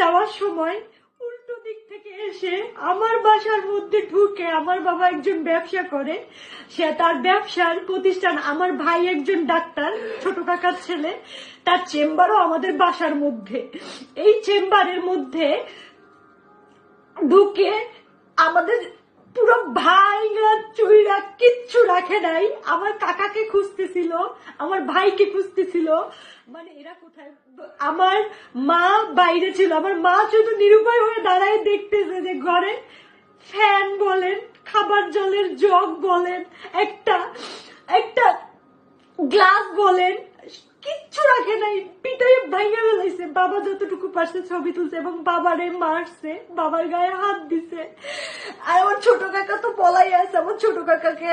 যাওয়ার সময় উল্টো দিক থেকে এসে আমার বাসার মধ্যে ঢুকে আমার বাবা একজন ব্যবসা করে। সে তার ব্যবসার প্রতিষ্ঠান, আমার ভাই একজন ডাক্তার, ছোট কাকার ছেলে, তার চেম্বারও আমাদের বাসার মধ্যে। এই চেম্বারের মধ্যে ঢুকে আমাদের পুরো ভাইরা চুইরা কিচ্ছু রাখে নাই। আমার কাকাকে খুঁজতেছিল, আমার ভাইকে খুঁজতেছিল। মানে এরা কোথায়? আমার মা বাইরে ছিল। আমার মা শুধু নিরুপায় হয়ে দাঁড়ায় দেখতেছে যে ঘরে ফ্যান বলেন, খাবার জলের জগ বলেন, একটা একটা গ্লাস বলেন রাখে নাই পিটাই ভাঙে ফেলাইছে। বাবা যতটুকু পারছে ছবি তুলছে এবং বাবারে মারছে। বাবার গায়ে হাত দিছে। আর আমার ছোট কাকা তো পলাই আছে, আমার ছোট কাকাকে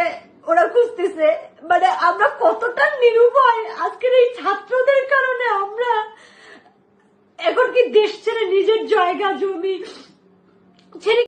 ওরা খুঁজতেছে। মানে আমরা কতটা নিরুপায় আজকের এই ছাত্রদের কারণে আমরা এখন কি দেশ ছেড়ে নিজের জায়গা, জমি ছেড়ে